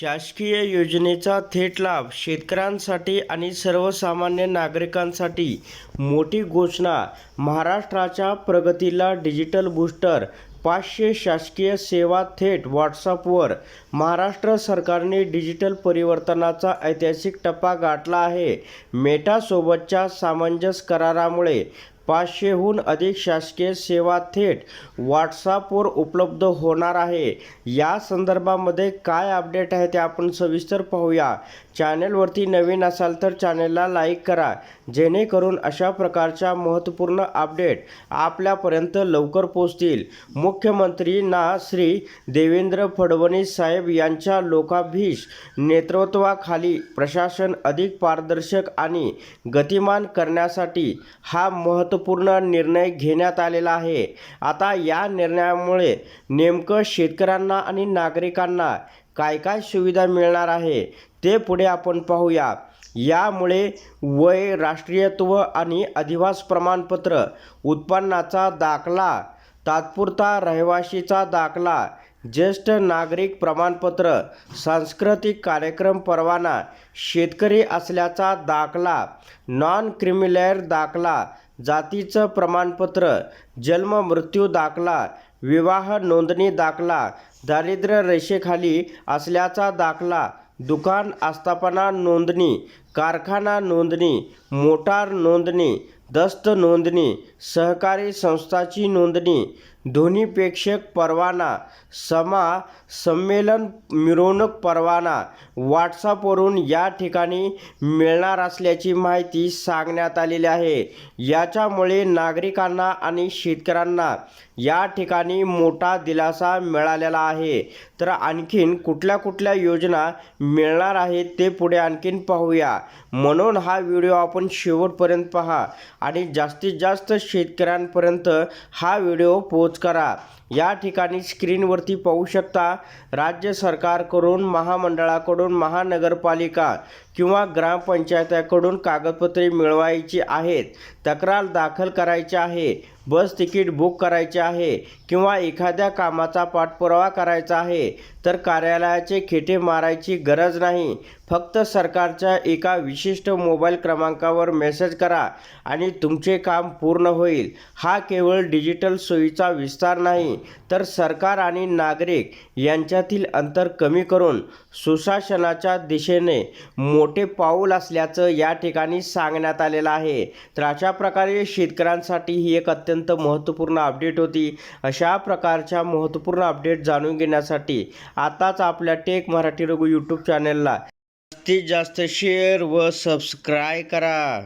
शासकीय योजनेचा थेट लाभ शेतकऱ्यांसाठी आणि सर्वसामान्य नागरिकांसाठी मोठी घोषणा महाराष्ट्राच्या प्रगतीला डिजिटल बूस्टर पाचशे शासकीय सेवा थेट व्हॉट्सअपवर महाराष्ट्र सरकारने डिजिटल परिवर्तनाचा ऐतिहासिक टप्पा गाठला आहे. मेटासोबतच्या सामंजस्य करारामुळे पाचशेहून अधिक शासकीय सेवा थेट व्हॉट्सअपवर उपलब्ध होणार आहे. या संदर्भामध्ये काय अपडेट आहे ते आपण सविस्तर पाहूया. चॅनेलवरती नवीन असाल तर चॅनेलला लाईक करा जेणेकरून अशा प्रकारच्या महत्त्वपूर्ण अपडेट आपल्यापर्यंत लवकर पोहोचतील. मुख्यमंत्री ना श्री देवेंद्र फडणवीस साहेब यांच्या लोकाभीष नेतृत्वाखाली प्रशासन अधिक पारदर्शक आणि गतिमान करण्यासाठी हा महत्त्वपूर्ण निर्णय घेण्यात आलेला आहे. आता या निर्णयामुळे नेमकं शेतकऱ्यांना आणि नागरिकांना काय काय सुविधा मिळणार आहे ते पुढे आपण पाहूया. यामुळे वय राष्ट्रीयत्व आणि अधिवास प्रमाणपत्र उत्पन्नाचा दाखला तात्पुरता रहिवाशीचा दाखला ज्येष्ठ नागरिक प्रमाणपत्र सांस्कृतिक कार्यक्रम परवाना शेतकरी असल्याचा दाखला नॉन क्रिमिलेअर दाखला जातीचं प्रमाणपत्र जन्म मृत्यू दाखला विवाह नोंदणी दाखला दारिद्र्य रेषेखाली असल्याचा दाखला दुकान आस्थापना नोंदणी कारखाना नोंदणी मोटार नोंदणी दस्त नोंदणी सहकारी संस्थाची नोंदणी ध्वनिपेक्षक परवाना समा संमेलन मिरवणूक परवाना व्हॉट्सअपवरून या ठिकाणी मिळणार असल्याची माहिती सांगण्यात आलेली आहे. याच्यामुळे नागरिकांना आणि शेतकऱ्यांना या ठिकाणी मोठा दिलासा मिळालेला आहे. तर आणखीन कुठल्या कुठल्या योजना मिळणार आहेत ते पुढे आणखीन पाहूया. म्हणून हा व्हिडिओ आपण शेवटपर्यंत पहा आणि जास्तीत जास्त शेतकऱ्यांपर्यंत हा व्हिडिओ पोच करा या ठिकाणी स्क्रीनवरती पाहू शकता राज्य सरकारकडून महामंडळाकडून महानगरपालिका किंवा ग्रामपंचायताकडून कागदपत्रे मिळवायची आहेत तक्रार दाखल करायची आहे बस तिकीट बुक करायचे आहे किंवा एखाद्या कामाचा पाठपुरावा करायचा आहे तर कार्यालयाचे खेटे मारायची गरज नाही. फक्त सरकारच्या एका विशिष्ट मोबाईल क्रमांकावर मेसेज करा आणि तुमचे काम पूर्ण होईल. हा केवळ डिजिटल सोयीचा विस्तार नाही. तर सरकार आणि नागरिक यांच्यातील अंतर कमी करून सुशासनाच्या दिशेने मोठे पाऊल असल्याचं या ठिकाणी सांगण्यात आलेलं आहे. तर अशा प्रकारे शेतकऱ्यांसाठी ही एक अत्यंत महत्त्वपूर्ण अपडेट होती. अशा प्रकारच्या महत्त्वपूर्ण अपडेट जाणून घेण्यासाठी आताच आपल्या टेक मराठी रघु यूट्यूब चॅनलला जास्तीत जास्त शेअर व सबस्क्राय करा.